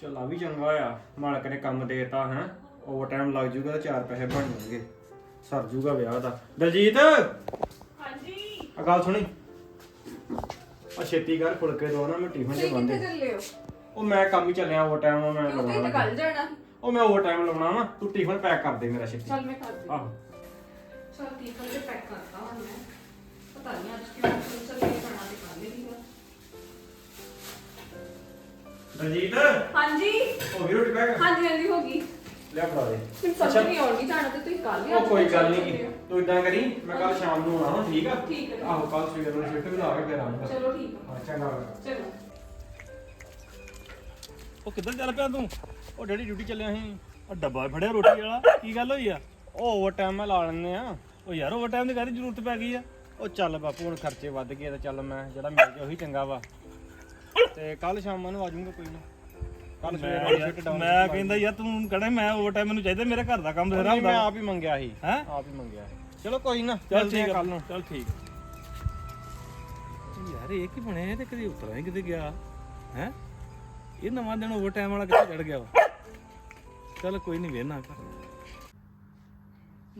ਚੱਲ ਆ ਵੀ ਚੰਗਾ ਆ ਮਾਲਕ ਨੇ ਕੰਮ ਦੇਤਾ ਹੈ। ਓਵਰ ਟਾਈਮ ਲੱਗ ਜੂਗਾ ਤੇ ਚਾਰ ਪੈਸੇ ਬਣ ਜਾਣਗੇ। ਸਰ ਜੂਗਾ ਵਿਆਹ ਦਾ। ਦਲਜੀਤ! ਹਾਂਜੀ। ਆ ਗੱਲ ਸੁਣੀ। ਆ ਛੇਤੀ ਕਰ ਫੁਲਕੇ ਦੋ ਨਾ ਮੈਂ ਟਿਫਨ 'ਚ ਤੁਸੀਂ ਬੰਦੇ ਕਿੱਥੇ ਚੱਲੇ ਹੋ? ਉਹ ਮੈਂ ਕੰਮ ਹੀ ਚੱਲਿਆ ਓਵਰ ਟਾਈਮ ਮੈਂ ਕਿਉਂ ਤੇ ਲਾਉਣਾ ਜਾਣਾ। ਉਹ ਮੈਂ ਓਵਰ ਟਾਈਮ ਲਾਉਣਾ ਵਾ। ਤੂੰ ਟਿਫਨ ਪੈਕ ਕਰ ਦੇ ਮੇਰਾ ਛੇਤੀ। ਚੱਲ ਮੈਂ ਕਰ ਦਿੰਦੀ। ਆਹੋ। ਚਲ ਠੀਕ ਹੈ ਪੈਕ ਕਰਤਾ ਹੁਣ ਮੈਂ। ਦਲਜੀਤ ਹਾਂਜੀ। ਹੋ ਗਈ ਰੋਟੀ ਪੈਕ ਹਾਂਜੀ ਹਾਂਜੀ ਹੋ ਗਈ। ਲਿਆ ਫੜਾ ਦੇ। ਮੈਨੂੰ ਸਮਝ ਨਹੀਂ ਆਉਂਦੀ ਜਾਣਾ ਤੇ ਤੁਸੀਂ ਕੱਲ ਹੀ ਉਹ ਕੋਈ ਗੱਲ ਨਹੀਂ। ਤੂੰ ਇਦਾਂ ਕਰੀ ਮੈਂ ਕੱਲ ਸ਼ਾਮ ਨੂੰ ਆਉਣਾ ਹਾਂ ਠੀਕ ਆ? ਠੀਕ ਹੈ। ਆਹੋ ਕੱਲ ਸਵੇਰ ਨੂੰ ਸ਼ਿਫਟ ਵੀ ਲਾ ਕੇ ਫੇਰ ਆਉਂਗਾ। ਚਲੋ ਠੀਕ ਹਾਂ ਚੰਗਾ। ਚਲੋ ਉਹ ਕਿੱਧਰ ਚੱਲ ਪਿਆ ਤੂੰ? ਉਹ ਡੈਡੀ ਡਿਊਟੀ ਚੱਲਿਆ ਸੀ। ਉਹ ਡੱਬਾ ਫੜਿਆ ਰੋਟੀ ਵਾਲਾ। ਕੀ ਗੱਲ ਹੋਈ ਆ? ਉਹ ਓਵਰ ਟਾਈਮ ਮੈਂ ਲਾ ਲੈਣੇ ਆ। ਉਹ ਯਾਰ ਓਵਰ ਟਾਈਮ ਦੀ ਕਾਹਦੀ ਜ਼ਰੂਰਤ ਪੈ ਗਈ ਆ? ਉਹ ਚੱਲ ਬਾਪੂ ਹੁਣ ਖਰਚੇ ਵੱਧ ਗਏ ਤੇ ਚੱਲ ਮੈਂ ਜਿਹੜਾ ਮਿਲ ਗਿਆ ਉਹੀ ਚੰਗਾ ਵਾ। ਤੇ ਕੱਲ ਸ਼ਾਮ ਨੂੰ ਆ ਜਾਊਂਗਾ ਕੋਈ ਨਾ। ਕੱਲ ਸਵੇਰ ਨੂੰ ਮੈਂ ਸ਼ਿਫਟ ਡਾਊਨ ਮੈਂ ਕਹਿੰਦਾ ਯਾਰ ਤੂੰ ਕਹਿੰਦਾ ਮੈਂ ਓਵਰ ਟਾਈਮ ਮੈਨੂੰ ਚਾਹੀਦਾ ਮੇਰੇ ਘਰ ਦਾ ਕੰਮ ਬਥੇਰਾ ਮੈਂ ਹੁੰਦਾ ਆਪ ਹੀ ਮੰਗਿਆ ਸੀ। ਹੈਂ? ਆਪ ਹੀ ਮੰਗਿਆ ਸੀ। ਚਲੋ ਕੋਈ ਨਾ ਚੱਲ ਚੱਲਦੇ ਆ ਠੀਕ ਕੱਲ ਨੂੰ। ਚੱਲ ਠੀਕ ਯਾਰ ਇਹ ਕੀ ਬਣਿਆ ਤੇ ਕਦੀ ਉਤਰਾ ਹੀ ਕਿਤੇ ਗਿਆ। ਹੈ? ਇਹ ਨਵਾਂ ਦਿਨ ਓਵਰ ਟਾਈਮ ਵਾਲਾ ਕਿੱਥੇ ਚੜ ਗਿਆ ਵਾ? ਚੱਲ ਕੋਈ ਨਹੀਂ ਕਰ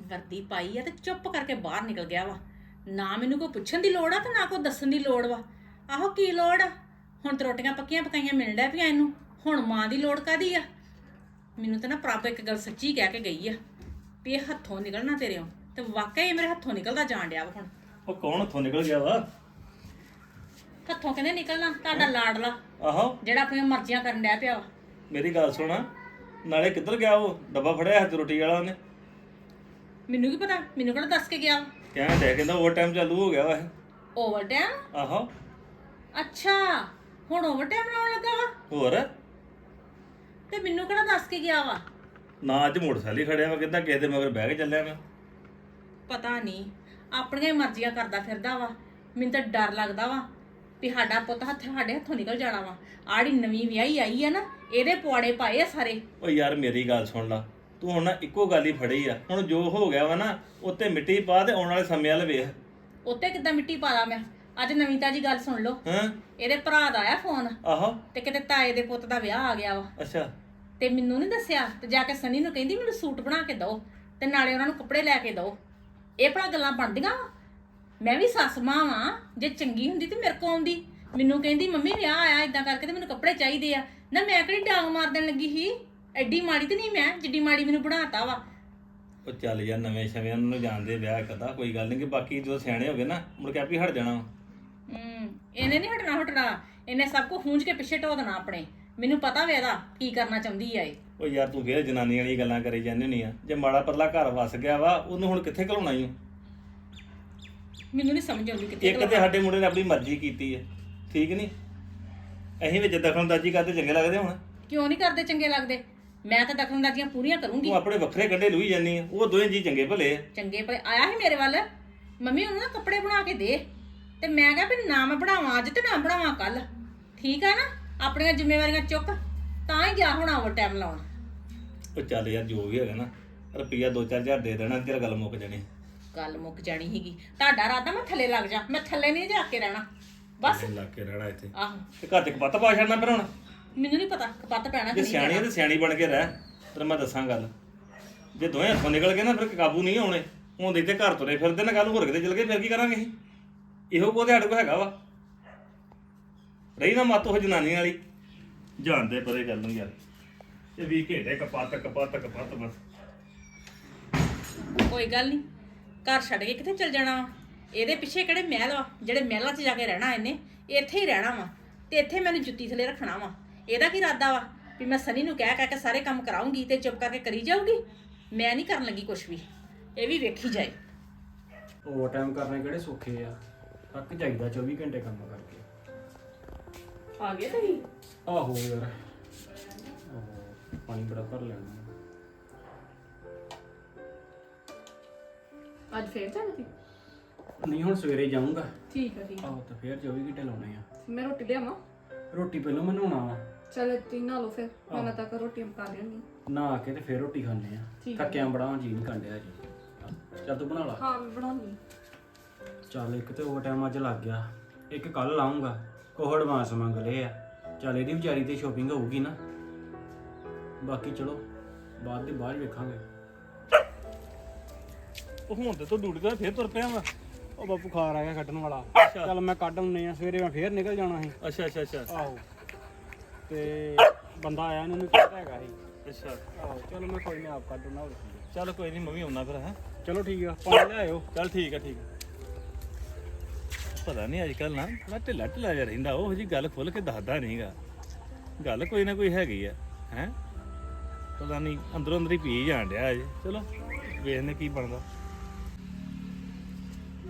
ਵਰਦੀ ਪਾਈ ਆ ਤੇ ਚੁੱਪ ਕਰਕੇ ਬਾਹਰ ਨਿਕਲ ਗਿਆ ਵਾ। ਨਾ ਮੈਨੂੰ ਕੋਈ ਪੁੱਛਣ ਦੀ ਲੋੜ ਆ ਤੇ ਨਾ ਕੋਈ ਦੱਸਣ ਦੀ ਲੋੜ ਵਾ। ਆਹੋ ਕੀ ਲੋੜ ਆ? ਹੁਣ ਤੇ ਰੋਟੀਆਂ ਪੱਕੀਆਂ ਪਕਾਈਆਂ ਮਿਲ ਡੈ ਪਿਆ ਇਹਨੂੰ। ਹੁਣ ਮਾਂ ਦੀ ਲੋੜ ਕਾਦੀ ਆ? ਮੈਨੂੰ ਤਾਂ ਨਾ ਪ੍ਰਭ ਇੱਕ ਗੱਲ ਸੱਚੀ ਕਹਿ ਕੇ ਗਈ ਆ ਵੀ ਇਹ ਹੱਥੋਂ ਨਿਕਲਣਾ ਤੇਰਿਓ ਤੇ ਵਾਕਈ ਮੇਰੇ ਹੱਥੋਂ ਨਿਕਲਦਾ ਜਾਣ ਡਿਆ ਵਾ ਹੁਣ। ਉਹ ਕੌਣ ਹੱਥੋਂ ਨਿਕਲ ਗਿਆ ਵਾ? ਹੱਥੋਂ ਕਹਿੰਦੇ ਨਿਕਲਣਾ? ਤੁਹਾਡਾ ਲਾਡਲਾ। ਆਹੋ। ਜਿਹੜਾ ਆਪਣੀਆਂ ਮਰਜ਼ੀਆਂ ਕਰਨ ਡਿਆ ਪਿਆ ਵਾ। ਮੇਰੀ ਗੱਲ ਸੁਣ। ਨਾਲੇ ਕਿੱਧਰ ਗਿਆ ਉਹ? ਡੱਬਾ ਫੜਿਆ ਹੱਥ ਰੋਟੀ ਵਾਲਾ ਉਹਨੇ? ਮੈਨੂੰ ਕੀ ਪਤਾ? ਮੈਨੂੰ ਕਿਹੜਾ ਦੱਸ ਕੇ ਗਿਆ ਵਾ? ਕਹਿਣ ਡਿਆ ਕਹਿੰਦਾ ਓਵਰ ਟਾਈਮ ਚਾਲੂ ਹੋ ਗਿਆ ਵਾ ਇਹ। ਓਵਰ ਟਾਈਮ ਆਹੋ। ਅੱਛਾ। ਹੁਣ ਓਵਰ ਟਾਈਮ ਲਾਉਣ ਲੱਗਾ ਵਾ? ਹੋਰ? ਤੇ ਮੈਨੂੰ ਕਿਹੜਾ ਦੱਸ ਕੇ ਗਿਆ ਵਾ? ਨਾ ਅੱਜ ਮੋਟਰਸਾਈਕਲ ਹੀ ਖੜਿਆ ਵਾ ਕਹਿੰਦਾ ਕਿਸੇ ਦੇ ਮਗਰ ਬਹਿ ਕੇ ਚੱਲਿਆ ਮੈਂ? ਪਤਾ ਨਹੀਂ ਆਪਣੀਆਂ ਹੀ ਮਰਜ਼ੀਆਂ ਕਰਦਾ ਫਿਰਦਾ ਵਾ। ਮੈਨੂੰ ਤਾਂ ਡਰ ਲੱਗਦਾ ਵਾ ਵੀ ਸਾਡਾ ਪੁੱਤ ਹੱਥ ਸਾਡੇ ਹੱਥੋਂ ਨਿਕਲ ਜਾਣਾ ਵਾ। ਆੜੀ ਨਵੀਂ ਵਿਆਹੀ ਆਈ ਆ ਨਾ ਇਹਦੇ ਪੁਆੜੇ ਪਾਏ ਆ ਸਾਰੇ। ਓ ਯਾਰ ਮੇਰੀ ਗੱਲ ਸੁਣ ਲਾ ਤੂੰ ਹੁਣ ਨਾ ਇੱਕੋ ਗੱਲ ਹੀ ਫੜੀ ਆ। ਹੁਣ ਜੋ ਹੋ ਗਿਆ ਵਾ ਨਾ ਉੱਤੇ ਮਿੱਟੀ ਪਾ ਤੇ ਆਉਣ ਵਾਲੇ ਸਮੇਂ ਵਾਲ ਵੇਖ। ਉੱਤੇ ਕਿੱਦਾਂ ਮਿੱਟੀ ਪਾਦਾ ਮੈਂ? ਅੱਜ ਨਵੀਂ ਤਾਜੀ ਗੱਲ ਸੁਣ ਲਓ। ਹਾਂ? ਇਹਦੇ ਭਰਾ ਦਾ ਆਇਆ ਫੋਨ। ਆਹੋ। ਤੇ ਕਿਤੇ ਤਾਏ ਦੇ ਪੁੱਤ ਦਾ ਵਿਆਹ ਆ ਗਿਆ ਵਾ। ਅੱਛਾ। ਤੇ ਮੈਨੂੰ ਨਹੀਂ ਦੱਸਿਆ। ਤੇ ਜਾ ਕੇ ਸਨੀ ਨੂੰ ਕਹਿੰਦੀ ਮੈਨੂੰ ਸੂਟ ਬਣਾ ਕੇ ਦਿਓ ਤੇ ਨਾਲੇ ਉਹਨਾਂ ਨੂੰ ਕੱਪੜੇ ਲੈ ਕੇ ਦਿਓ। ਇਹ ਭਲਾ ਗੱਲਾਂ ਬਣਦੀਆਂ ਵਾਂ? ਮੈਂ ਵੀ ਸੱਸ ਮਾਂ ਵਾਂ। ਜੇ ਚੰਗੀ ਹੁੰਦੀ ਤੇ ਮੇਰੇ ਕੋਲ ਆਉਂਦੀ। ਮੈਨੂੰ ਕਹਿੰਦੀ ਮੰਮੀ ਵਿਆਹ ਆਇਆ ਇਦਾਂ ਕਰਕੇ ਤੇ ਮੈਨੂੰ ਕੱਪੜੇ ਚਾਹੀਦੇ ਆ। ਨਾ ਮੈਂ ਕਿਹੜੀ ਡਾਂਗ ਮਾਰ ਦੇਣ ਲੱਗੀ ਸੀ? ਐਡੀ ਮਾੜੀ ਤੇ ਨਹੀਂ ਮੈਂ ਜਿੱਡੀ ਮਾੜੀ ਮੈਨੂੰ ਬਣਾਤਾ ਵਾ। ਉਹ ਚੱਲ ਯਾਰ ਨਵੇਂ ਸ਼ਵਿਆਂ ਨੂੰ ਜਾਣਦੇ ਵਿਆਹ ਕਦਾ ਕੋਈ ਗੱਲ ਨਹੀਂ ਕਿ ਬਾਕੀ ਜਦੋਂ ਸਿਆਣੇ ਹੋ ਗਏ ਨਾ ਮੁੜ ਕੇ ਆਪੇ ਹਟ ਜਾਣਾ ਵਾ। ਹੂੰ ਇਹਨੇ ਨਹੀਂ ਹਟਣਾ ਹਟਣਾ ਇਹਨੇ ਸਭ ਕੁਝ ਖੂੰਜ ਕੇ ਪਿੱਛੇ ਢੋ ਦੇਣਾ ਆਪਣੇ। ਮੈਨੂੰ ਪਤਾ ਵੇ ਇਹਦਾ ਕੀ ਕਰਨਾ ਚਾਹੁੰਦੀ ਆ ਇਹ। ਉਹ ਯਾਰ ਤੂੰ ਫੇਰ ਜਨਾਨੀ ਵਾਲੀ ਗੱਲਾਂ ਕਰੀ ਜਾਂਦੀ ਹੁੰਦੀ ਆ? ਜੇ ਮਾੜਾ ਪਰਲਾ ਘਰ ਵਸ ਗਿਆ ਵਾ ਉਹਨੂੰ ਹੁਣ ਕਿੱਥੇ ਘਲਾਉਣਾ ਈ ਓ? ਮੈਨੂੰ ਨਹੀਂ ਸਮਝ ਆਉਂਦੀ ਕਿੱਥੇ ਇੱਕ ਤੇ ਸਾਡੇ ਮੁੰਡੇ ਨੇ ਆਪਣੀ ਮਰਜ਼ੀ ਕੀਤੀ ਹੈ ਠੀਕ ਨਹੀਂ ਅਸੀਂ ਵਿੱਚ ਦਖਲਅੰਦਾਜ਼ੀ ਕਰਦੇ ਚੰਗੇ ਲੱਗਦੇ ਹੁਣ? ਕਿਉਂ ਨਹੀਂ ਕਰਦੇ ਚੰਗੇ ਲੱਗਦੇ? ਮੈਂ ਤਾਂ ਦਖਲਅੰਦਾਜ਼ੀਆਂ ਪੂਰੀਆਂ ਕਰੂੰਗੀ। ਤੂੰ ਆਪਣੇ ਵੱਖਰੇ ਕੰਡੇ ਲੂਈ ਜਾਂਦੀ ਆ ਉਹ ਦੋਵੇਂ ਜੀ ਚੰਗੇ ਭਲੇ ਆ। ਚੰਗੇ ਭਲੇ ਆਇਆ ਸੀ ਮੇਰੇ ਵੱਲ? ਮੰਮੀ ਉਹਨੂੰ ਨਾ ਕੱਪੜੇ ਬਣਾ ਕੇ ਦੇ। ਤੇ ਮੈਂ ਕਿਹਾ ਵੀ ਨਾ ਮੈਂ ਬਣਾਵਾਂ ਅੱਜ ਤੇ ਨਾ ਬਣਾਵਾਂ ਕੱਲ ਠੀਕ ਆ ਨਾ? ਆਪਣੀਆਂ ਜ਼ਿੰਮੇਵਾਰੀਆਂ ਚੁੱਕ ਤਾਂ ਹੀ ਗਿਆ ਹੁਣ ਓਵਰ ਟਾਈਮ ਲਾਉਣ। ਉਹ ਚੱਲ ਯਾਰ ਜੋ ਵੀ ਹੈਗਾ ਨਾ ਰੁਪਈਆ 2-4000 ਦੇ ਦੇਣਾ ਤੇਰਾ ਗੱਲ ਮੁੱਕ ਜਾਣੀ। ਗੱਲ ਮੁੱਕ ਜਾਣੀ ਸੀਗੀ। ਤੁਹਾਡਾ ਰਾਦਾ ਮੈਂ ਥੱਲੇ ਲੱਗ ਜਾ ਮੈਂ ਥੱਲੇ ਨਹੀਂ ਜਾ ਕੇ ਰਹਿਣਾ। ਬਸ। ਲੱਗ ਕੇ ਰਹਿਣਾ ਇੱਥੇ। ਆਹੋ। ਤੇ ਘਰ ਚ ਕਪੱਤ ਪਾ ਛੱਡਣਾ ਫਿਰ ਹੁਣ? ਮੈਨੂੰ ਨਹੀਂ ਪਤਾ ਕਪੱਤ ਪੈਣਾ ਕਿ ਜੇ ਨਹੀਂ ਸਿਆਣੀ ਤੇ ਸਿਆਣੀ ਬਣ ਕੇ ਰਹਿ ਤੈਨੂੰ ਮੈਂ ਦੱਸਾਂ ਗੱਲ। ਜੇ ਦੋਵੇਂ ਹੱਥੋਂ ਨਿਕਲ ਗਏ ਨਾ ਫਿਰ ਕਾਬੂ ਨਹੀਂ ਆਉਣੇ ਹੁੰਦੇ ਤੇ ਘਰ ਤੁਰੇ ਫਿਰਦੇ ਨਾ ਗੱਲ ਹੋਰ ਕਿਤੇ ਚਲ ਗਏ ਫਿਰ ਕੀ ਕਰਾਂਗੇ ਅਸੀਂ? ਇਹੋ ਕੋ ਸਾਡੇ ਹੈਗਾ ਵਾ। ਰਹੀ ਨਾ ਮੱਤ ਉਹ ਜਨਾਨੀ ਵਾਲੀ। ਜਾਣਦੇ ਪਰੇ ਗੱਲ ਨੂੰ ਯਾਰ। ਇਹ ਵੀ ਘੇੜੇ ਕਪੱਤ ਕਪੱਤ ਕਪੱਤ ਬਸ। ਕੋਈ ਗੱਲ ਨਹੀਂ ਘਰ ਛੱਡ ਕੇ ਕਿੱਥੇ ਚਲ ਜਾਣਾ ਵਾ? ਇਹਦੇ ਪਿੱਛੇ ਕਿਹੜੇ ਮਹਿਲ ਵਾ ਜਿਹੜੇ ਮਹਿਲਾਂ 'ਚ ਜਾ ਕੇ ਰਹਿਣਾ ਇਹਨੇ ਇੱਥੇ ਹੀ ਰਹਿਣਾ ਵਾ। ਤੇ ਇੱਥੇ ਮੈਨੂੰ ਜੁੱਤੀ ਥੱਲੇ ਰੱਖਣਾ ਵਾ। ਇਹਦਾ ਕੀ ਇਰਾਦਾ ਵਾ? ਵੀ ਮੈਂ ਸਨੀ ਨੂੰ ਕਹਿ ਕਹਿ ਕੇ ਸਾਰੇ ਕੰਮ ਕਰਾਉਂਗੀ ਤੇ ਚੁੱਪ ਕਰਕੇ ਕਰੀ ਜਾਊਗੀ? ਮੈਂ ਨਹੀਂ ਕਰਨ ਲੱਗੀ ਕੁਝ ਵੀ। ਇਹ ਵੀ ਵੇਖੀ ਜਾਏ। ਓਵਰ ਟਾਈਮ ਕਰਨੇ ਕਿਹੜੇ ਸੌਖੇ ਆ? ਥੱਕ ਜਾਈਦਾ 24 ਘੰਟੇ ਕੰਮ ਕਰਕੇ। ਆ ਗਏ ਤੁਸੀਂ? ਆਹੋ ਯਾਰ। ਪਾਣੀ ਬੜਾ ਭਰ ਲੈਣਾ ਅੱਜ ਫੇਰ ਜਾਣਾ ਸੀ ਨਹੀਂ ਹੁਣ ਸਵੇਰੇ ਜਾਊਂਗਾ। ਠੀਕ ਹੈ ਠੀਕ ਆਹੋ ਤਾਂ ਫੇਰ 24 ਘੰਟੇ ਲਾਉਣੇ ਆ। ਮੈਂ ਰੋਟੀ ਲਿਆਵਾਂ? ਰੋਟੀ ਪਹਿਲਾਂ ਨਹਾਉਣਾ ਵਾ। ਚਲ ਤੀ ਨਾ ਲਓ ਫਿਰ। ਮੈਂ ਨਾ ਤੱਕ ਰੋਟੀ ਪਕਾ ਲਿਆਂਗੀ ਨਹਾ ਕੇ ਤੇ ਫੇਰ ਰੋਟੀ ਖਾਣੇ ਆ। ਠੀਕ ਆ। ਥੱਕਿਆਂ ਬੜਾ ਜੀ ਨਹੀਂ ਕੰਡਿਆ ਜੀ ਚੱਲ ਤੂੰ ਬਣਾ ਲਾ। ਹਾਂ ਮੈਂ ਬਣਾਉਣੀ ਚੱਲ ਇੱਕ ਤੇ ਓਵਰ ਟਾਈਮ ਅੱਜ ਲੱਗ ਗਿਆ ਇੱਕ ਕੱਲ ਲਾਉਂਗਾ ਕੋਹ ਐਡਵਾਂਸ ਮੰਗ ਲਏ ਆ। ਚੱਲ ਇਹਦੀ ਵਿਚਾਰੀ ਤੇ ਸ਼ੋਪਿੰਗ ਹੋਊਗੀ ਨਾ। ਬਾਕੀ ਚਲੋ ਬਾਅਦ ਦੀ ਬਾਅਦ ਵੇਖਾਂਗੇ। ਉਹ ਹੁਣ ਤੇ ਤੂੰ ਡਿਊਟੀ ਤੋਂ ਫੇਰ ਤੁਰ ਪਿਆ ਵਾ। ਉਹ ਬਾਪੂ ਖਾਰ ਆ ਗਿਆ ਕੱਢਣ ਵਾਲਾ। ਚੱਲ ਮੈਂ ਕੱਢ ਆਉਂਦੇ ਆ ਸਵੇਰੇ ਮੈਂ ਫੇਰ ਨਿਕਲ ਜਾਣਾ ਸੀ। ਅੱਛਾ ਅੱਛਾ ਅੱਛਾ। ਆਹੋ। ਤੇ ਬੰਦਾ ਆਇਆ ਇਹਨੂੰ ਨਹੀਂ ਪਤਾ ਹੈਗਾ ਸੀ। ਅੱਛਾ। ਆਹੋ ਚਲੋ ਮੈਂ ਕੋਈ ਨਹੀਂ ਆਪ ਕੱਢ ਆਉਣਾ ਹੋਰ ਕੀ ਆ। ਚੱਲ ਕੋਈ ਨਹੀਂ ਮੈਂ ਵੀ ਆਉਣਾ ਫਿਰ ਹੈ। ਚਲੋ ਠੀਕ ਆ ਪਾਣੀ ਲਿਆਇਓ ਚੱਲ ਠੀਕ ਆ ਠੀਕ ਆ। ਪਤਾ ਨਹੀਂ ਅੱਜ ਕੱਲ ਨਾ ਥੋੜਾ ਢਿੱਲਾ ਢਿੱਲਾ ਜਿਹਾ ਰਹਿੰਦਾ, ਉਹ ਜੀ ਗੱਲ ਖੁੱਲ ਕੇ ਦੱਸਦਾ ਨਹੀਂਗਾ ਗੱਲ ਕੋਈ ਨਾ ਕੋਈ ਹੈਗੀ ਆ, ਹੈ? ਪਤਾ ਨਹੀਂ ਅੰਦਰੋਂ ਅੰਦਰ ਹੀ ਪੀ ਜਾਣ ਡਿਆ ਅਜੇ। ਚਲੋ ਵੇਖਨੇ ਕੀ ਬਣਦਾ।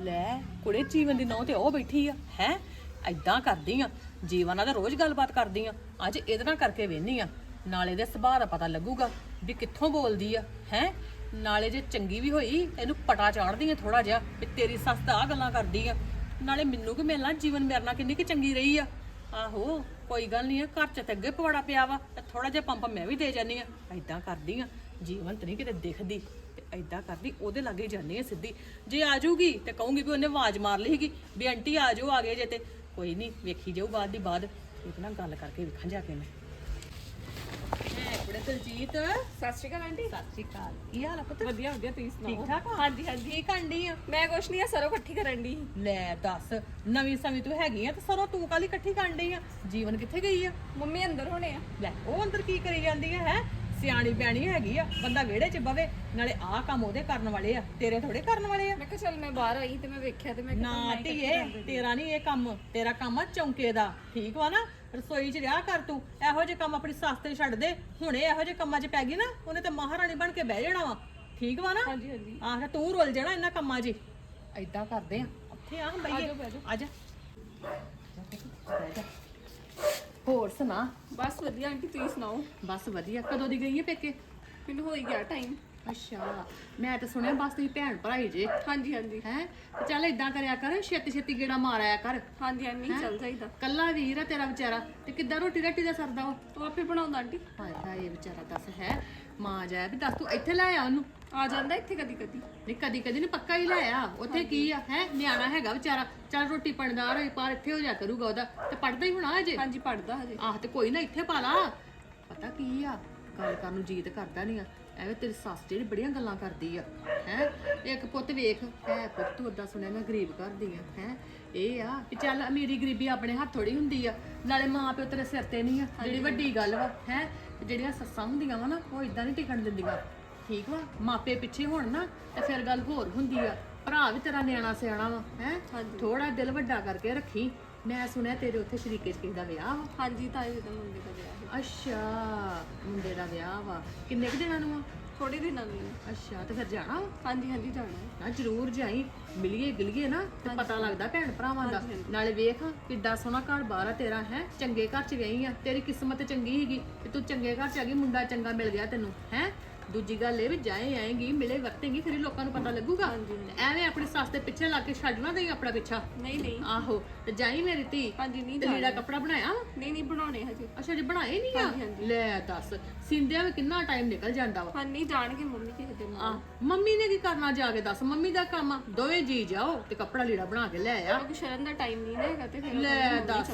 ਲੈ, ਕੁੜੇ ਜੀਵਨ ਦੀ ਨੌ ਤੇ ਉਹ ਬੈਠੀ ਆ, ਹੈ? ਐਦਾਂ ਕਰਦੀ ਆ, ਜੀਵਨ ਨਾਲ ਤਾਂ ਰੋਜ਼ ਗੱਲਬਾਤ ਕਰਦੀ ਆ, ਅੱਜ ਇਹਦੇ ਨਾਲ ਕਰਕੇ ਵੇਹਨੀ ਆ। ਨਾਲੇ ਦੇ ਸੁਭਾਅ ਦਾ ਪਤਾ ਲੱਗੂਗਾ ਵੀ ਕਿੱਥੋਂ ਬੋਲਦੀ ਆ, ਹੈ? ਨਾਲੇ ਜੇ ਚੰਗੀ ਵੀ ਹੋਈ, ਇਹਨੂੰ ਪਟਾ ਚਾੜਦੀ ਆ ਥੋੜਾ ਜਿਹਾ ਵੀ ਤੇਰੀ ਸੱਸ ਤਾਂ ਆ ਗੱਲਾਂ ਕਰਦੀ ਆ। ਨਾਲੇ ਮੈਨੂੰ ਕਿ ਮਿਲਣਾ? ਜੀਵਨ ਮੇਰੇ ਨਾਲ ਕਿੰਨੀ ਕਿ ਚੰਗੀ ਰਹੀ ਆ। ਆਹੋ, ਕੋਈ ਗੱਲ ਨਹੀਂ ਆ, ਘਰ ਚ ਤੇ ਅੱਗੇ ਪਵਾੜਾ ਪਿਆ ਵਾ ਤੇ ਥੋੜਾ ਜਿਹਾ ਪੰਪ ਮੈਂ ਵੀ ਦੇ ਜਾਨੀ ਆ। ਐਦਾਂ ਕਰਦੀ ਆ, ਜੀਵਨ ਤੇ ਨਹੀਂ ਕਿਤੇ ਦਿਖਦੀ ਤੇ ਐਦਾਂ ਕਰਦੀ, ਉਹਦੇ ਲਾਗੇ ਜਾਂਦੀ ਆ ਸਿੱਧੀ। ਜੇ ਆ ਜਾਊਗੀ ਤੇ ਕਹੂੰਗੀ ਵੀ ਉਹਨੇ ਆਵਾਜ਼ ਮਾਰ ਲਈ ਸੀਗੀ ਵੀ ਆਂਟੀ ਆ ਜਾਓ, ਆ ਗਏ ਜੇ ਤੇ। ਕੋਈ ਨਹੀਂ ਵੇਖੀ ਜਾਊ ਬਾਅਦ ਦੀ ਬਾਅਦ। ਇਹਦੇ ਨਾਲ ਗੱਲ ਕਰਕੇ ਵੇਖਾਂ ਜਾ ਕੇ ਮੈਂ। ਕੁੜੇ ਦਲਜੀਤ ਸਤਿ ਸ਼੍ਰੀ ਅਕਾਲ ਆਂਟੀ। ਸਤਿ ਸ਼੍ਰੀ ਅਕਾਲ। ਕੀ ਹਾਲ ਆ ਪੁੱਤ? ਵਧੀਆ ਵਧੀਆ ਤੁਸੀਂ ਸੁਣਾਓ? ਠੀਕ ਠਾਕ ਆ? ਹਾਂਜੀ ਹਾਂਜੀ। ਕੀ ਕਰਨੀ ਆ ਮੈਂ ਕੁਛ ਨਹੀਂ ਆ ਸਰੋਂ ਇਕੱਠੀ ਕਰਨ ਦੀ ਲੈ ਦੱਸ ਨਵੀਂ ਸਮੀ ਤੂੰ ਹੈਗੀ ਆ ਤੇ ਸਰੋਂ ਤੂੰ ਕਾਲੀ ਇਕੱਠੀ ਕਰਨ ਡਈ ਆ? ਜੀਵਨ ਕਿੱਥੇ ਗਈ ਆ? ਮੰਮੀ ਅੰਦਰ ਹੋਣੇ ਆ। ਲੈ ਉਹ ਅੰਦਰ ਕੀ ਕਰੀ ਜਾਂਦੀ ਹੈ ਹੈ? ਸਿਆਣੀ ਬਿਆਣੀ ਹੈਗੀ ਆ ਬੰਦਾ ਵਿਹੜੇ 'ਚ ਬਵੇ ਨਾਲੇ ਆਹ ਕੰਮ ਉਹਦੇ ਕਰਨ ਵਾਲੇ ਆ ਤੇਰੇ ਥੋੜੇ ਕਰਨ ਵਾਲੇ ਆ। ਮੈਂ ਕਿਹਾ ਚੱਲ ਮੈਂ ਬਾਹਰ ਆਈ ਤੇ ਮੈਂ ਵੇਖਿਆ ਤੇ ਮੈਂ ਕਿਹਾ ਨਾ ਧੀਏ ਤੇਰਾ ਨਹੀਂ ਇਹ ਕੰਮ ਤੇਰਾ ਕੰਮ ਆ ਚੌਂਕੇ ਦਾ ਠੀਕ ਵਾ ਨਾ? ਰਸੋਈ 'ਚ ਰਿਹਾ ਕਰ ਤੂੰ ਇਹੋ ਜਿਹੇ ਕੰਮ ਆਪਣੀ ਸੱਸ ਤੇ ਛੱਡ ਦੇ ਹੁਣੇ ਇਹੋ ਜਿਹੇ ਕੰਮਾਂ 'ਚ ਪੈ ਗਈ ਨਾ ਉਹਨੇ ਤੇ ਮਹਾਰਾਣੀ ਬਣ ਕੇ ਬਹਿ ਜਾਣਾ ਵਾ ਠੀਕ ਵਾ ਨਾ? ਹਾਂਜੀ ਹਾਂਜੀ। ਆਹ ਤੇ ਰੁੱਲ ਜਾਣਾ ਇਹਨਾਂ ਕੰਮਾਂ 'ਚ ਐਦਾਂ ਕਰਦੇ ਆ। ਉੱਥੇ ਆ ਬਈਏ। ਆ ਜਾ ਬਹਿ ਜਾ। ਹੋਰ ਸੁਣਾ? ਬਸ ਵਧੀਆ ਆਂਟੀ ਤੁਸੀਂ ਸੁਣਾਓ? ਬਸ ਵਧੀਆ। ਕਦੋਂ ਦੀ ਗਈ ਹੈ ਪੇਕੇ? ਮੈਨੂੰ ਹੋ ਹੀ ਗਿਆ ਟਾਈਮ ਅੱਛਾ ਮੈਂ ਤਾਂ ਸੁਣਿਆ ਬਸ ਤੁਸੀਂ ਭੈਣ ਭਰਾਈ ਜੇ। ਹਾਂਜੀ ਹਾਂਜੀ। ਹੈ? ਚੱਲ ਇਦਾਂ ਕਰਿਆ ਕਰ ਛੇਤੀ ਛੇਤੀ ਗੇੜਾ ਮਾਰਿਆ ਕਰ। ਹਾਂਜੀ ਹਾਂਜੀ ਚੱਲ ਜਾਈਦਾ। ਕੱਲਾ ਵੀਰ ਆ ਤੇਰਾ ਵਿਚਾਰਾ। ਤੇ ਕਿੱਦਾਂ ਰੋਟੀ ਰਾਟੀ ਦਾ ਸਰਦਾ ਉਹ? ਆਪੇ ਬਣਾਉਂਦਾ ਆਂਟੀ। ਹਾਏ ਹਾਏ ਵਿਚਾਰਾ ਦੱਸ ਹੈ। ਮਾਂ ਜਾਇਆ ਵੀ ਦੱਸ ਤੂੰ ਇੱਥੇ ਲੈ ਆ ਉਹਨੂੰ। ਆ ਜਾਂਦਾ ਇੱਥੇ ਕਦੀ ਕਦੀ। ਨਹੀਂ ਕਦੀ ਕਦੀ ਨਹੀਂ ਪੱਕਾ ਹੀ ਲੈ ਆ ਉੱਥੇ ਕੀ ਆ? ਹੈ? ਨਿਆਣਾ ਹੈਗਾ ਵਿਚਾਰਾ। ਚੱਲ ਰੋਟੀ ਪਣਦਾਰ ਹੋਈ ਪਰ ਇੱਥੇ ਹੋ ਜਾ ਕਰੂਗਾ ਉਹਦਾ। ਤੇ ਪੜਦਾ ਹੀ ਹੋਣਾ ਅਜੇ ਹਾਂਜੀ ਪੜਦਾ ਹਜੇ। ਆਹ ਤੇ ਕੋਈ ਨਾ ਇੱਥੇ ਪਾ ਲਾ। ਪਤਾ ਕੀ ਆ? ਗੱਲ ਕਰਨ ਨੂੰ ਜੀਤ ਕਰਦਾ ਨਹੀਂ ਆ। ਐਵੇਂ ਤੇਰੀ ਸੱਸ ਜਿਹੜੀ ਬੜੀਆਂ ਗੱਲਾਂ ਕਰਦੀ ਆ। ਹੈ? ਇੱਕ ਪੁੱਤ ਵੇਖ। ਹੈ ਪੁੱਤ ਤੂੰ ਓਦਾਂ ਸੁਣਿਆ ਮੈਂ ਗਰੀਬ ਘਰ ਦੀ ਆ। ਹੈ? ਇਹ ਆ ਵੀ ਚੱਲ ਅਮੀਰੀ ਗਰੀਬੀ ਆਪਣੇ ਹੱਥ ਥੋੜੀ ਹੁੰਦੀ ਆ। ਨਾਲੇ ਮਾਂ ਪਿਓ ਤੇਰੇ ਸਿਰ ਤੇ ਨਹੀਂ ਆ। ਜਿਹੜੀ ਵੱਡੀ ਗੱਲ ਵਾ। ਹੈ? ਜਿਹੜੀਆਂ ਸੱਸਾਂ ਹੁੰਦੀਆਂ ਵਾ ਨਾ ਉਹ ਇਦਾਂ ਨਹੀਂ ਟਿਕਣ ਦਿੰਦੀਆਂ। ਠੀਕ ਵਾ? ਮਾਪੇ ਪਿੱਛੇ ਹੋਣ ਨਾ ਤੇ ਫਿਰ ਗੱਲ ਹੋਰ ਹੁੰਦੀ ਆ। ਭਰਾ ਵੀ ਤੇਰਾ ਨਿਆਣਾ ਸਿਆਣਾ ਵਾ ਹੈ? ਥੋੜਾ ਦਿਲ ਵੱਡਾ ਕਰਕੇ ਰੱਖੀ। ਮੈਂ ਸੁਣਿਆ ਤੇਰੇ ਉੱਥੇ ਸ਼ਰੀਕੇ ਚ ਕਿਸੇ ਦਾ ਵਿਆਹ ਵਾ। ਹਾਂਜੀ ਤਾਏ ਦੇ ਮੁੰਡੇ ਦਾ ਵਿਆਹ ਅੱਛਾ ਮੁੰਡੇ ਦਾ ਵਿਆਹ ਵਾ। ਕਿੰਨੇ ਕੁ ਦਿਨਾਂ ਨੂੰ ਆ? ਥੋੜੇ ਦਿਨਾਂ ਨੂੰ। ਅੱਛਾ ਤੇ ਫਿਰ ਜਾਣਾ? ਹਾਂਜੀ ਹਾਂਜੀ ਜਾਣਾ। ਨਾ ਜ਼ਰੂਰ ਜਾਈ। ਮਿਲੀਏ ਗਿਲੀਏ ਨਾ ਤੇ ਪਤਾ ਲੱਗਦਾ ਭੈਣ ਭਰਾਵਾਂ ਦਾ। ਨਾਲੇ ਵੇਖ ਕਿੱਡਾ ਸੋਹਣਾ ਘਰ ਬਾਹਰ ਆ ਤੇਰਾ ਹੈ? ਚੰਗੇ ਘਰ ਚ ਵਿਆਹੀ ਆ। ਤੇਰੀ ਕਿਸਮਤ ਚੰਗੀ ਹੈਗੀ ਕਿ ਤੂੰ ਚੰਗੇ ਘਰ ਚ ਆ ਗਈ ਮੁੰਡਾ ਚੰਗਾ ਮਿਲ ਗਿਆ ਤੈਨੂੰ ਹੈ? ਦੂਜੀ ਗੱਲ ਇਹ ਵੀ ਜਾਏ ਆਏਗੀ ਮਿਲੇ ਵਰਤੇਂਗੀ ਫਿਰ ਹੀ ਲੋਕਾਂ ਨੂੰ ਪਤਾ ਲੱਗੂਗਾ। ਤੇ ਐਵੇਂ ਆਪਣੀ ਸੱਸ ਦੇ ਪਿੱਛੇ ਲੱਗ ਕੇ ਛੱਡਣਾ ਦੇਈ ਆਪਣਾ ਪਿੱਛਾ। ਨਹੀਂ ਨਹੀਂ। ਆਹੋ ਤੇ ਜਾਈ ਮੇਰੀ ਧੀ। ਹਾਂਜੀ ਨਹੀਂ ਤੇ ਲੀੜਾ ਕੱਪੜਾ ਬਣਾਇਆ? ਨਹੀਂ ਨਹੀਂ ਬਣਾਉਣੇ ਹਜੇ। ਅੱਛਾ ਜੀ ਬਣਾਏ ਨਹੀਂ ਆ? ਲੈ ਦੱਸ ਸਿੰਦਿਆਂ ਵਿੱਚ ਕਿੰਨਾ ਟਾਈਮ ਨਿਕਲ ਜਾਂਦਾ ਵਾ? ਹਾਂ ਨਹੀਂ ਜਾਣਗੇ ਮੰਮੀ ਕਿਸੇ ਦਿਨ। ਆ ਮੰਮੀ ਨੇ ਕੀ ਕਰਨਾ ਜਾ ਕੇ ਦੱਸ? ਮੰਮੀ ਦਾ ਕੰਮ ਆ ਦੋਵੇਂ ਜੀ ਜਾਓ ਤੇ ਕੱਪੜਾ ਲੀੜਾ ਬਣਾ ਕੇ ਲੈ ਆ। ਕਿਉਂਕਿ ਸ਼ਰਨ ਦਾ ਟਾਈਮ ਨਹੀਂ ਨਾ ਹੈਗਾ ਤੇ ਫਿਰ ਲੈ ਦੱਸ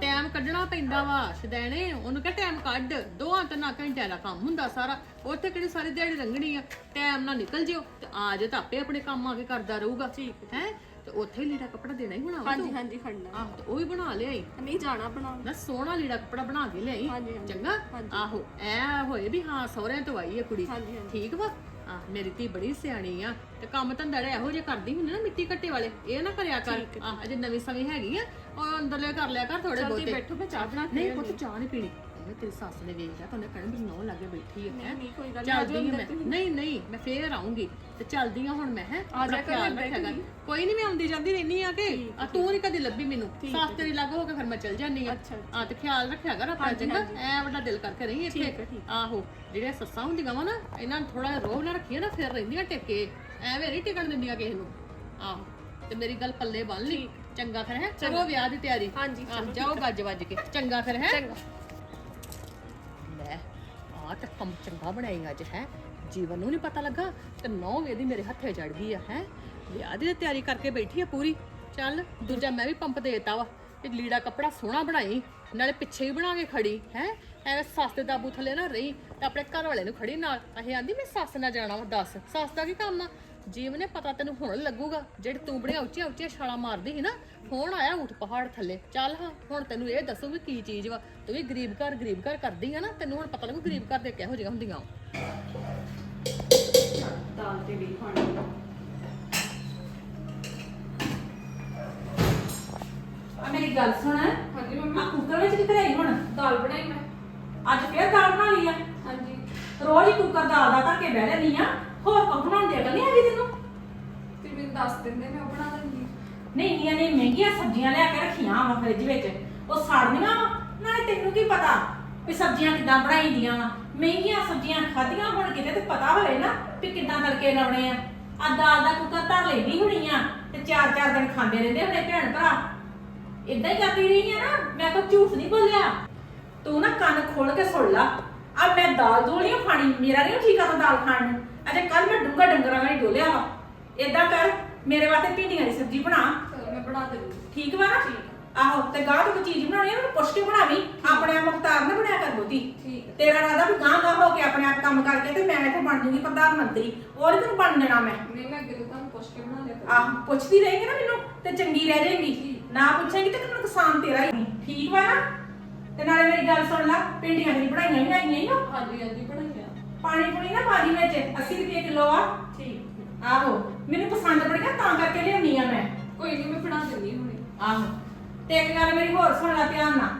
ਟਾਈਮ ਕੱਢਣਾ ਪੈਂਦਾ ਵਾ ਸ਼ਦੈਣੇ। ਉਹਨੂੰ ਕਹ ਟਾਈਮ ਕੱਢ ਦੋਹਾਂ ਤਿੰਨਾਂ ਘੰਟਿਆਂ ਦਾ ਕੰਮ ਹੁੰਦਾ ਸਾਰਾ। ਉੱਥੇ ਕਿਹੜੀ ਸਾਰੀ ਦਿਹਾੜੀ ਲੰਘਣੀ ਆ। ਟਾਈਮ ਨਾਲ ਨਿਕਲ ਜਿਓ ਤੇ ਆ ਜੇ ਤਾਂ ਆਪੇ ਆਪਣੇ ਕੰਮ ਆ ਕੇ ਕਰਦਾ ਰਹੂਗਾ। ਹੈ। ਤੇ ਉੱਥੇ ਹੀ ਲੀੜਾ ਕੱਪੜਾ ਦੇਣਾ ਹੀ ਹੋਣਾ ਵਾ ਹਾਂਜੀ ਹਾਂਜੀ ਖੜਨਾ ਆਹੋ ਤੇ ਉਹ ਵੀ ਬਣਾ ਲਿਆਈ। ਨਹੀਂ ਜਾਣਾ ਬਣਾਉਣ ਨਾ ਸੋਹਣਾ ਲੀੜਾ ਕੱਪੜਾ ਬਣਾ ਕੇ ਲਿਆਈ। ਹਾਂਜੀ, ਹਾਂਜੀ। ਚੰਗਾ? ਆਹੋ ਐ ਹੋਏ ਵੀ ਹਾਂ ਸਹੁਰਿਆਂ ਤੋਂ ਆਈ ਹੈ ਕੁੜੀ। ਹਾਂਜੀ, ਹਾਂਜੀ। ਠੀਕ ਵਾ? ਆ ਮੇਰੀ ਧੀ ਬੜੀ ਸਿਆਣੀ ਆ। ਤੇ ਕੰਮ ਧੰਦਾ ਜਿਹੜਾ ਇਹੋ ਜਿਹਾ ਕਰਦੀ ਹੁੰਦੀ ਨਾ ਮਿੱਟੀ ਘੱਟੇ ਵਾਲੇ ਇਹ ਨਾ ਕਰਿਆ ਕਰ। ਆ ਅਜੇ ਨਵੀਂ ਸਮੇਂ ਹੈਗੀ ਆ। ਉਹ ਅੰਦਰਲੇ ਕਰ ਲਿਆ ਕਰ ਥੋੜੇ ਬਹੁਤੇ। ਬੈਠੋ ਮੈਂ ਚਾਹ ਬਣਾ ਕੇ ਨਹੀਂ ਪੁੱਤ ਚਾਹ ਨਹੀਂ ਪੀਣੀ। ਇਹ ਤੇਰੀ ਸੱਸ ਨੇ ਵੇਖ ਲਿਆ ਤਾਂ ਉਹਨੇ ਕਹਿਣਾ ਵੀ ਨੌ ਲਾਗੇ ਬੈਠੀ ਹੈ। ਹੈਂ। ਨਹੀਂ ਕੋਈ ਗੱਲ ਚੱਲਦੀ ਆ ਮੈਂ। ਨਹੀਂ ਨਹੀਂ ਮੈਂ ਫੇਰ ਆਉਂਗੀ ਤੇ ਚੱਲਦੀ ਆ ਹੁਣ ਮੈਂ ਹੈ। ਆ ਜਾ ਕਰ ਖਿਆਲ ਰੱਖਿਆ ਕਰ। ਕੋਈ ਨਹੀਂ ਮੈਂ ਆਉਂਦੀ ਜਾਂਦੀ ਰਹਿਨੀ ਆ ਕਿ। ਆ ਤੂੰ ਨਹੀਂ ਕਦੀ ਲੱਭੀ ਮੈਨੂੰ। ਸਾਥ ਤੇਰੀ ਲੱਗ ਹੋ ਕੇ ਫਿਰ ਮੈਂ ਚੱਲ ਜਾਨੀ ਆ ਆ ਤੇ ਖਿਆਲ ਰੱਖਿਆ ਕਰ ਆਪਣਾ ਚੰਗਾ। ਐ ਵੱਡਾ ਦਿਲ ਕਰਕੇ ਰਹੀ ਇੱਥੇ। ਆਹੋ ਜਿਹੜੀਆਂ ਸੱਸਾਂ ਹੁੰਦੀਆਂ ਵਾ ਨਾ ਇਹਨਾਂ ਨੂੰ ਥੋੜਾ ਰੋਹ ਨਾ ਰੱਖੀਏ ਨਾ ਫਿਰ ਰਹਿੰਦੀਆਂ ਟਿੱਕੇ। ਐਵੇਂ ਨਹੀਂ ਟਿਕਣ ਦਿੰਦੀਆਂ ਕਿਸੇ ਨੂੰ। ਆਹੋ ਤੇ ਮੇਰੀ ਗੱਲ ਪੱਲੇ ਬੰਨ ਲਈ। ਚੰਗਾ ਫਿਰ ਹੈ। ਚਲੋ ਵਿਆਹ ਦੀ ਤਿਆਰੀ। ਹਾਂਜੀ, ਆਹ, ਜਾਓ ਗੱਜ ਵੱਜ ਕੇ। ਚੰਗਾ ਫਿਰ ਹੈ। ਲੈ ਆ ਤਾਂ ਕੰਮ ਚੰਗਾ ਬਣਾਈ ਅੱਜ, ਹੈ? ਜੀਵਨ ਨੂੰ ਨਹੀਂ ਪਤਾ ਲੱਗਾ ਤੇ ਨੌ ਇਹਦੀ ਮੇਰੇ ਹੱਥੇ ਚੜ ਗਈ ਆ, ਹੈ? ਵਿਆਹ ਦੀ ਤਾਂ ਤਿਆਰੀ ਕਰਕੇ ਬੈਠੀ ਆ ਪੂਰੀ। ਚੱਲ, ਦੂਜਾ ਮੈਂ ਵੀ ਪੰਪ ਦੇਤਾ ਵਾ। ਤੇ ਲੀੜਾ ਕੱਪੜਾ ਸੋਹਣਾ ਬਣਾਈ, ਨਾਲੇ ਪਿੱਛੇ ਹੀ ਬਣਾ ਕੇ ਖੜੀ, ਹੈ? ਐਵੇਂ ਸੱਸ ਦੇ ਦਾਬੂ ਥੱਲੇ ਨਾ ਰਹੀ ਤੇ ਆਪਣੇ ਘਰ ਵਾਲੇ ਨੂੰ ਖੜੀ ਨਾਲ। ਇਹ ਆਂਦੀ ਮੈਂ ਸੱਸ ਨਾਲ ਜਾਣਾ ਵਾ, ਦੱਸ। ਸੱਸ ਦਾ ਕੀ ਕੰਮ ਆ? ਜੀਵ ਨੇ ਪਤਾ ਤੈਨੂੰ ਹੁਣ ਲੱਗੂਗਾ ਜਿਹੜੀ ਤੂੰ ਬੜੀਆਂ ਉੱਚੀਆਂ ਉੱਚੀਆਂ ਛਾਲਾਂ ਮਾਰਦੀ ਸੀ ਨਾ ਹੁਣ ਆਇਆ ਊਠ ਪਹਾੜ ਥੱਲੇ। ਚੱਲ ਹਾਂ ਹੁਣ ਤੈਨੂੰ ਇਹ ਦੱਸੂ ਵੀ ਕੀ ਚੀਜ਼ ਵਾ। ਤੂੰ ਵੀ ਗਰੀਬ ਘਰ ਗਰੀਬ ਘਰ ਕਰਦੀ ਆ ਨਾ ਤੈਨੂੰ ਹੁਣ ਪਤਾ ਲੱਗੂ ਗਰੀਬ ਘਰ ਦੇ ਕਿਹੋ ਜਿਹੀਆਂ ਹੁੰਦੀਆਂ ਵਾਂ। ਦਾਲ ਤੇ ਵੀ ਖਾਣੀ ਆ। ਆ ਮੇਰੀ ਗੱਲ ਸੁਣ। ਆ ਹਾਂਜੀ ਮੰਮੀ। ਕੁੱਕਰ ਵਿੱਚ ਕਿੱਥੇ ਰਹੀ ਹੁਣ? ਦਾਲ ਬਣਾਈ ਮੈਂ। ਅੱਜ ਫੇਰ ਦਾਲ ਬਣਾ ਲਈ ਆ? ਹਾਂਜੀ। ਰੋਜ਼ ਹੀ ਕੁੱਕਰ ਦਾਲ ਦਾ ਧਰ ਕੇ ਬਹਿ ਜਾਂਦੀ ਆ। ਹੋਰ ਕੁਝ ਬਣਾਉਣ ਦੀ ਅਕਲ ਨਹੀਂ ਹੈਗੀ ਤੈਨੂੰ? ਤੇ ਮੈਨੂੰ ਦੱਸ ਦਿੰਦੇ ਮੈਂ ਉਹ ਬਣਾ ਦਿੰਦੀ। ਨਹੀਂ ਇੰਨੀਆਂ ਨੇ ਮਹਿੰਗੀਆਂ ਸਬਜ਼ੀਆਂ ਲਿਆ ਕੇ ਰੱਖੀਆਂ ਵਾ ਫ੍ਰਿਜ ਵਿੱਚ। ਉਹ ਸੜਨੀਆਂ ਵਾ। ਨਾਲੇ ਤੈਨੂੰ ਕੀ ਪਤਾ ਵੀ ਸਬਜ਼ੀਆਂ ਕਿੱਦਾਂ ਬਣਾਈਦੀਆਂ ਵਾ। ਮਹਿੰਗੀਆਂ ਸਬਜ਼ੀਆਂ ਖਾਧੀਆਂ ਹੁਣ ਕਿਤੇ ਤੇ ਪਤਾ ਹੋਵੇ ਨਾ ਵੀ ਕਿੱਦਾਂ ਤੜਕੇ ਲਾਉਣੇ ਆ। ਆ ਦਾਲ ਦਾ ਕੁੱਕਰ ਧਰ ਲੈਂਦੀ ਹੋਣੀ ਆ ਤੇ ਚਾਰ ਚਾਰ ਦਿਨ ਖਾਂਦੇ ਰਹਿੰਦੇ ਹੁਣੇ ਭੈਣ ਭਰਾ। ਇਦਾਂ ਹੀ ਕਰਦੀ ਰਹੀ ਆ ਨਾ ਮੈਂ ਤਾਂ ਝੂਠ ਨਹੀਂ ਬੋਲਿਆ। ਤੂੰ ਨਾ ਕੰਨ ਖੋਲ ਕੇ ਸੁਣ ਲਾ। ਆ ਮੈਂ ਦਾਲ ਦੋਲੀਆਂ ਖਾਣੀ ਮੇਰਾ ਨਹੀਂ ਠੀਕ ਆ ਦਾਲ ਖਾਣ ਨੂੰ। ਅਜੇ ਕੱਲ ਮੈਂ ਡੂੰਗਾ ਡੰਗਰਾਂ ਨਾਲ ਹੀ ਡੋਲਿਆ ਵਾ। ਇਦਾਂ ਕਰ ਮੇਰੇ ਵਾਸਤੇ ਭਿੰਡੀਆਂ ਦੀ ਸਬਜ਼ੀ ਬਣਾ। ਚਲ ਮੈਂ ਬਣਾ ਦਿੰਦੀ ਠੀਕ ਵਾ ਨਾ? ਆਹੋ ਤੇ ਗਾਹ ਤੋਂ ਕੋਈ ਚੀਜ਼ ਬਣਾਉਣੀ ਆ ਮੈਨੂੰ ਪੁੱਛ ਕੇ ਬਣਾਵੀਂ। ਆਪਣੇ ਆਪ ਮੁਖਤਾਰ ਨਾ ਬਣਿਆ ਕਰ ਬੋਤੀ ਠੀਕ ਹੈ। ਤੇਰਾ ਰਾਦਾ ਵੀ ਗਾਂ ਗਾਂ ਹੋ ਕੇ ਆਪਣੇ ਆਪ ਕੰਮ ਕਰਕੇ ਤੇ ਮੈਂ ਇੱਥੇ ਬਣ ਜੂਗੀ ਪ੍ਰਧਾਨ ਮੰਤਰੀ। ਹੋਰ ਤੈਨੂੰ ਬਣ ਦੇਣਾ ਮੈਂ? ਨਹੀਂ ਮੈਂ ਅੱਗੇ ਤੋਂ ਤੁਹਾਨੂੰ ਪੁੱਛ ਕੇ ਬਣਾ ਲਿਆ ਕਰਾਂਗੀ। ਆਹ ਪੁੱਛਦੀ ਰਹੇਂਗੀ ਨਾ ਮੈਨੂੰ ਤੇ ਚੰਗੀ ਰਹਿ ਜਾਏਗੀ। ਨਾ ਪੁੱਛੇਂਗੀ ਤੇ ਤੈਨੂੰ ਨੁਕਸਾਨ ਤੇਰਾ ਹੀ। ਠੀਕ ਵਾ ਨਾ? ਤੇ ਨਾਲੇ ਮੇਰੀ ਗੱਲ ਸੁਣ ਲੈ ਪਿੰਡੀਆਂ ਦੀ ਬਣਾਈਆਂ ਵੀ ਆਈਆਂ ਹੀ ਆ। ਹਾਂਜੀ ਹਾਂਜੀ ਬਣਾਈਆਂ। ਪਾਣੀ ਪੁਣੀ ਨਾ ਪਾਜੀ ਵਿੱਚ 80 ਰੁਪਏ ਕਿਲੋ ਆ। ਠੀਕ ਆਹੋ ਮੈਨੂੰ ਪਸੰਦ ਬੜੀਆਂ ਤਾਂ ਕਰਕੇ ਲਿਆਉਣੀ ਆ ਮੈਂ। ਕੋਈ ਨਹੀਂ ਮੈਂ ਬਣਾ ਦਿੰਦੀ ਹੁਣੇ। ਆਹੋ ਤੇ ਇੱਕ ਗੱਲ ਮੇਰੀ ਹੋਰ ਸੁਣ ਲੈ ਧਿਆਨ ਨਾਲ।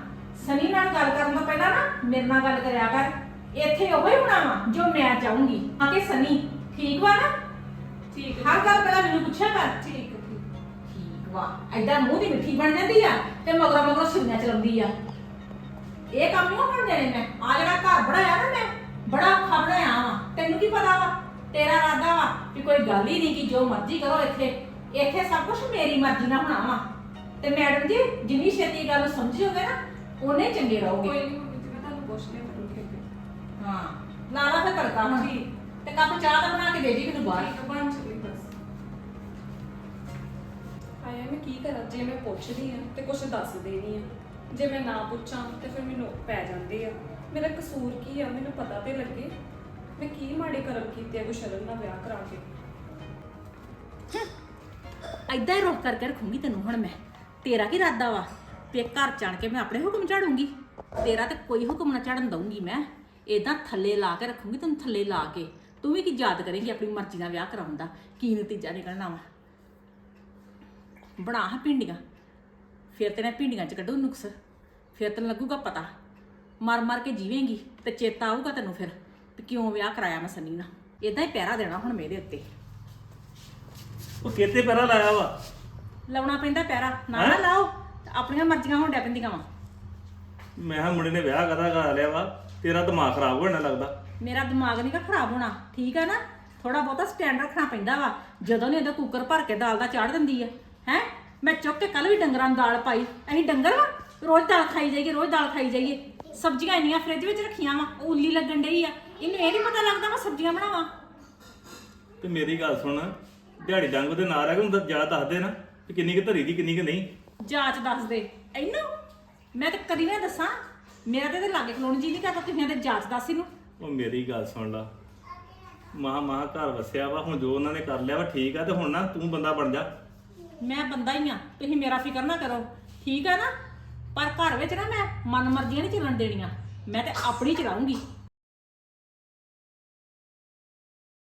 ਸਨੀ ਨਾਲ ਗੱਲ ਕਰਨ ਤੋਂ ਪਹਿਲਾਂ ਨਾ ਮੇਰੇ ਨਾਲ ਗੱਲ ਕਰਿਆ ਕਰ। ਇੱਥੇ ਉਹ ਹੀ ਹੋਣਾ ਵਾ ਜੋ ਮੈਂ ਚਾਹੂੰਗੀ। ਹਾਂ ਕਿ ਸਨੀ ਠੀਕ ਵਾ ਨਾ? ਠੀਕ ਹੈ ਹਰ ਗੱਲ ਪਹਿਲਾਂ ਮੈਨੂੰ ਪੁੱਛਿਆ ਕਰ। ਠੀਕ ਹੈ ਠੀਕ ਠੀਕ ਵਾ ਐਦਾਂ ਮੂੰਹ ਦੀ ਮਿੱਠੀ ਬਣ ਜਾਂਦੀ ਆ ਤੇ ਮਗਰੋਂ ਮਗਰੋਂ ਛੁਰੀਆਂ ਚਲਾਉਂਦੀ ਆ। ਇਹ ਕੰਮ ਨਹੀਂ ਹੋਣ ਦੇਣੇ ਮੈਂ। ਆ ਜਿਹੜਾ ਘਰ ਬਣਾਇਆ ਨਾ ਮੈਂ ਬੜਾ ਔਖਾ ਬਣਾਇਆ ਵਾ। ਤੈਨੂੰ ਕੀ ਪਤਾ ਵਾ? ਤੇਰਾ ਇਰਾਦਾ ਵਾ ਕਿ ਕੋਈ ਗੱਲ ਹੀ ਨਹੀਂ ਕਿ ਜੋ ਮਰਜ਼ੀ ਕਰੋ ਇੱਥੇ। ਇੱਥੇ ਸਭ ਕੁਝ ਮੇਰੀ ਮਰਜ਼ੀ ਨਾਲ ਹੋਣਾ ਵਾ। ਤੇ ਮੈਡਮ ਜੀ ਜਿੰਨੀ ਛੇਤੀ ਗੱਲ ਸਮਝੋਗੇ ਨਾ ਉਹਨੇ ਚੰਗੇ ਰਹੋਗੇ। ਕੋਈ ਨਹੀਂ ਮੰਮੀ ਜੀ ਮੈਂ ਤੁਹਾਨੂੰ ਪੁੱਛ ਲਿਆ ਕਰੂੰਗੀ ਅੱਗੇ। ਹਾਂ ਲਾ ਲਾ ਫੇ ਤੜਕਾ ਹੁਣ ਤੇ ਕੱਪ ਚਾਹ ਦਾ ਬਣਾ ਕੇ ਦੇ ਦੀ ਮੈਨੂੰ ਬਾਹਰ। ਠੀਕ ਹੈ ਬਣ ਚੁੱਕੀ ਬਸ। ਆਇਆ ਮੈਂ ਕੀ ਕਰਾਂ? ਜੇ ਮੈਂ ਪੁੱਛਦੀ ਆ ਤੇ ਕੁਝ ਦੱਸਦੇ ਨਹੀਂ ਆ। ਜੇ ਮੈਂ ਨਾ ਪੁੱਛਾਂ ਤੇ ਫਿਰ ਮੈਨੂੰ ਪੈ ਜਾਂਦੇ ਆ। ਮੇਰਾ ਕਸੂਰ ਕੀ ਆ? ਮੈਨੂੰ ਪਤਾ ਤੇ ਲੱਗੇ। ਮੈਂ ਕੀ ਮਾੜੇ ਕਰਮ ਕੀਤੇ ਆ ਗੁਸ਼ਰਨ ਨਾਲ ਵਿਆਹ ਕਰਾ ਕੇ? ਐਦਾਂ ਹੀ ਰੋਕ ਕਰਕੇ ਰੱਖੂੰਗੀ ਤੈਨੂੰ ਹੁਣ ਮੈਂ। ਤੇਰਾ ਕੀ ਇਰਾਦਾ ਵਾ? ਤੇ ਘਰ ਚੜ ਕੇ ਮੈਂ ਆਪਣੇ ਹੁਕਮ ਝਾੜੂੰਗੀ। ਤੇਰਾ ਤੇ ਕੋਈ ਹੁਕਮ ਨਾ ਝਾੜਨ ਦਊਂਗੀ ਮੈਂ। ਏਦਾਂ ਥੱਲੇ ਲਾ ਕੇ ਰੱਖੂੰਗੀ ਤੈਨੂੰ ਥੱਲੇ ਲਾ ਕੇ। ਤੂੰ ਵੀ ਕੀ ਯਾਦ ਕਰੇਂਗੀ ਆਪਣੀ ਮਰਜ਼ੀ ਨਾਲ ਵਿਆਹ ਕਰਾਉਣ ਦਾ? ਕੀ ਨਤੀਜਾ ਨਿਕਲਣਾ ਵਾ? ਬਣਾ ਹਾਂ ਪਿੰਡੀਆਂ ਫਿਰ ਤੇਰੇ ਪਿੰਡੀਆਂ ਚ ਕੱਢੂ ਨੁਕਸ। ਫਿਰ ਤੈਨੂੰ ਲੱਗੂਗਾ ਪਤਾ। ਮਰ ਮਰ ਕੇ ਜੀਵੇਂਗੀ ਤੇ ਚੇਤਾ ਆਊਗਾ ਤੈਨੂੰ ਫਿਰ ਵੀ ਕਿਉਂ ਵਿਆਹ ਕਰਾਇਆ ਮੈਂ ਸੰਨੀ ਨਾਲ। ਏਦਾਂ ਹੀ ਪਹਿਰਾ ਦੇਣਾ ਹੁਣ ਮੇਰੇ ਉੱਤੇ। ਉਹ ਕਿਤੇ ਪੈਰਾ ਲਾਇਆ ਵਾ? ਲਾਉਣਾ ਪੈਂਦਾ ਪੈਰਾ। ਨਾ ਨਾ? ਲਾਓ। ਤੇ ਆਪਣੀਆਂ ਮਰਜ਼ੀਆਂ ਹੋਣ ਡੈ ਪੈਂਦੀਆਂ ਵਾ। ਮੈਂ ਕਿਹਾ ਮੁੰਡੇ ਨੇ ਵਿਆਹ ਕਦਾ ਕਰ ਲਿਆ ਵਾ। ਤੇਰਾ ਦਿਮਾਗ ਖਰਾਬ ਹੋਣਾ ਲੱਗਦਾ। ਮੇਰਾ ਦਿਮਾਗ ਨਹੀਂ ਕਾ ਖਰਾਬ ਹੋਣਾ। ਠੀਕ ਆ ਨਾ? ਥੋੜਾ ਬਹੁਤਾ ਸਟੈਂਡ ਰੱਖਣਾ ਪੈਂਦਾ ਵਾ। ਜਦੋਂ ਨੇ ਉਹਦਾ ਕੁੱਕਰ ਭਰ ਕੇ ਦਾਲ ਦਾ ਚਾੜ ਦਿੰਦੀ ਆ। ਹੈ? ਮੈਂ ਚੁੱਕ ਕੇ ਕੱਲ ਵੀ ਡੰਗਰਾਂ ਨੂੰ ਦਾਲ ਪਾਈ। ਅਸੀਂ ਡੰਗਰ ਵਾ? ਰੋਜ਼ ਦਾਲ ਖਾਈ ਜਾਈਏ ਰੋਜ਼ ਦਾਲ ਖਾਈ ਜਾਈਏ। ਸਬਜ਼ੀਆਂ ਇੰਨੀਆਂ ਫ੍ਰਿਜ ਵਿੱਚ ਰੱਖੀਆਂ ਵਾ ਉੱਲੀ ਲੱਗਣ ਡਈ ਆ। ਇਹਨੂੰ ਇਹ ਨਹੀਂ ਪਤਾ ਲੱਗਦਾ ਮੈਂ ਸਬਜ਼ੀਆਂ ਬਣਾਵਾਂ। ਤੇ ਮੇਰੀ ਗੱਲ ਸੁਣ ਦਿਹਾੜੀ ਡੰਗ ਦੇ ਨਾਂ ਰਹਿ ਕੇ ਹੁੰਦਾ ਜਾ ਦੱਸ ਦੇ ਨਾ ਕਿ ਕਿੰਨੀ ਕਿ ਧਰੀ ਦੀ ਕਿੰਨੀ ਕਿ ਨਹੀਂ। ਜਾਂਚ ਦੱਸ ਦੇ। ਇਹਨੂੰ? ਮੈਂ ਤਾਂ ਕਦੀ ਨਾ ਦੱਸਾਂ। ਮੇਰਾ ਤੇ ਇਹਦੇ ਲਾਗੇ ਖਲੋਣ ਜੀ ਨਹੀਂ ਕਰਦਾ ਤੁਸੀਂ ਤੇ ਜਾਂਚ ਦੱਸ ਇਹਨੂੰ। ਉਹ ਮੇਰੀ ਗੱਲ ਸੁਣ ਲਾ। ਮਹਾ ਮਹਾ ਘਰ ਵਸਿਆ ਵਾ ਹੁਣ ਜੋ ਉਹਨਾਂ ਨੇ ਕਰ ਲਿਆ ਵਾ ਠੀਕ ਆ ਤੇ ਹੁਣ ਨਾ ਤੂੰ ਬੰਦਾ ਬਣ ਜਾ। ਮੈਂ ਬੰਦਾ ਹੀ ਆ, ਤੁਸੀਂ ਮੇਰਾ ਫਿਕਰ ਨਾ ਕਰੋ। ਠੀਕ ਆ ਨਾ? ਪਰ ਘਰ ਵਿੱਚ ਨਾ ਮੈਂ ਮਨ ਮਰਜ਼ੀਆਂ ਨਹੀਂ ਚੱਲਣ ਦੇਣੀਆਂ। ਮੈਂ ਤੇ ਆਪਣੀ ਚਲਾਉਂਗੀ।